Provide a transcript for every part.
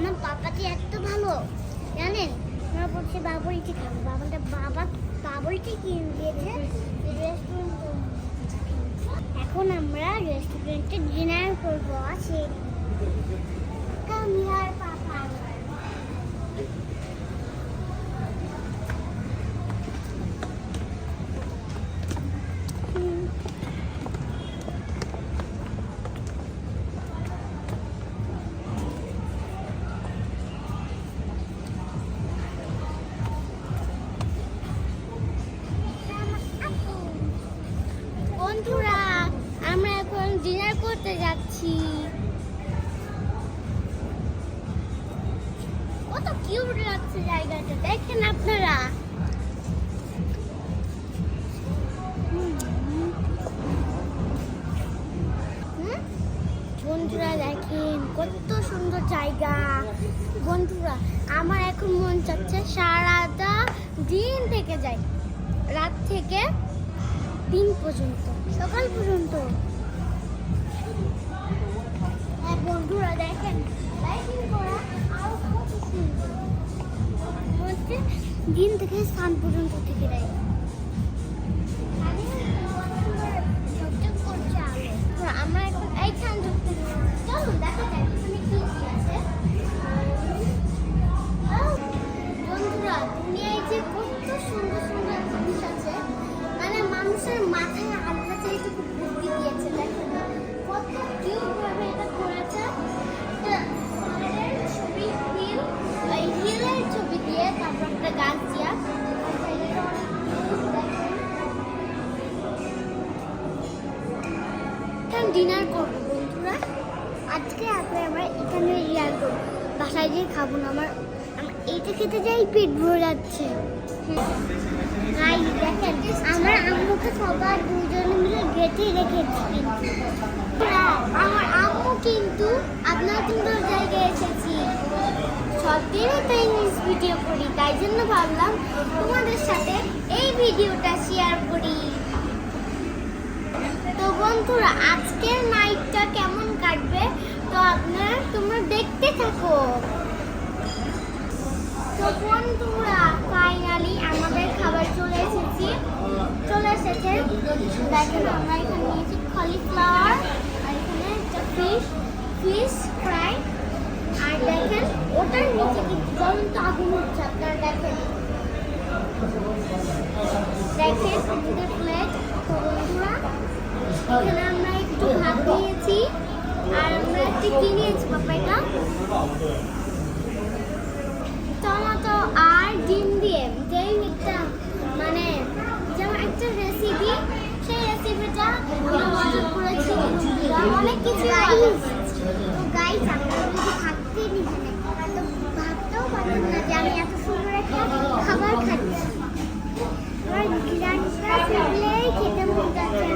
আমার বাবাটি এত ভালো। জানেন? আমরা বলছি বাবুরিটি খাব? বাবাটা, বাবা বাবুরিটি কিনে দিয়েছে? এখন আমরা রেস্টুরেন্টে ডিনার করব, আছে? করতে যাচ্ছি। কত কিউট লাগছে জায়গাটা, দেখেন আপনারা? বন্ধুরা দেখেন, কত সুন্দর জায়গা। বন্ধুরা, আমার এখন মন চাচ্ছে সারাটা দিন থেকে যাই, রাত থেকে দিন পর্যন্ত, সকাল পর্যন্ত। দিন থেকে স্থান পর্যন্ত থেকে দেয় ডিনার করব, বন্ধুরা। আজকে আপনি আমরা এখানে ইয়ার করব বাসায় গিয়ে খাব না। আমার এইটা খেতে যাই পেট ভরে যাচ্ছে। দেখেন, আমরা আম্মুকে সবার দুজনে মিলে গেটে রেখেছি আমার আম্মু কিন্তু আপনার সুন্দর জায়গায় এসেছি। সব দিনই তো ইংলিশ ভিডিও করি, তাই জন্য ভাবলাম তোমাদের সাথে এই ভিডিওটা শেয়ার করি। বন্ধুরা আজকের নাইটটা কেমন কাটবে? তো আপনারা তোমরা দেখতে থাকো। তো বন্ধুরা ফাইনালি আমাদের খাবার চলে এসেছি। চলে এসেছে। দেখেন, আমরা এখানে নিয়েছি কলিফ্লাওয়ার আর এখানে একটা ফিশ ফিশ ফ্রাই আর দেখেন, ওটার নিচে কিন্তু জ্বলন্ত আগুন হচ্ছে আপনারা দেখেন। দেখেন আমাদের প্লেট তো বন্ধুরা এখানে আমরা একটু ভাত নিয়েছি, আর আমরা একটু কি নিয়েছি পাপা এটা? টমেটো আর ডিম দিয়ে যেই একটা মানে যেমন একটা রেসিপি সেই রেসিপিটা আমরা মজা করেছি অনেক কিছু তো গাইস আপনারা যদি আমি এত সুন্দর খাবার খাচ্ছি। শুনলেই খেতে মন যাচ্ছে।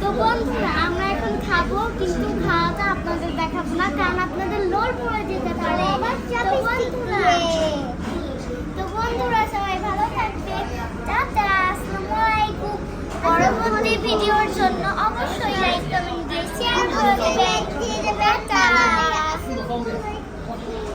তো বন্ধুরা, আমরা এখন খাব, কিন্তু খাওয়াটা আপনাদের দেখাবো না, কারণ আপনাদের লোড পড়ে যেতে পারে। তো বন্ধুরা সবাই ভালো থাকবে পরবর্তী ভিডিওর জন্য অবশ্যই লাইক কমেন্ট দিয়ে শেয়ার করে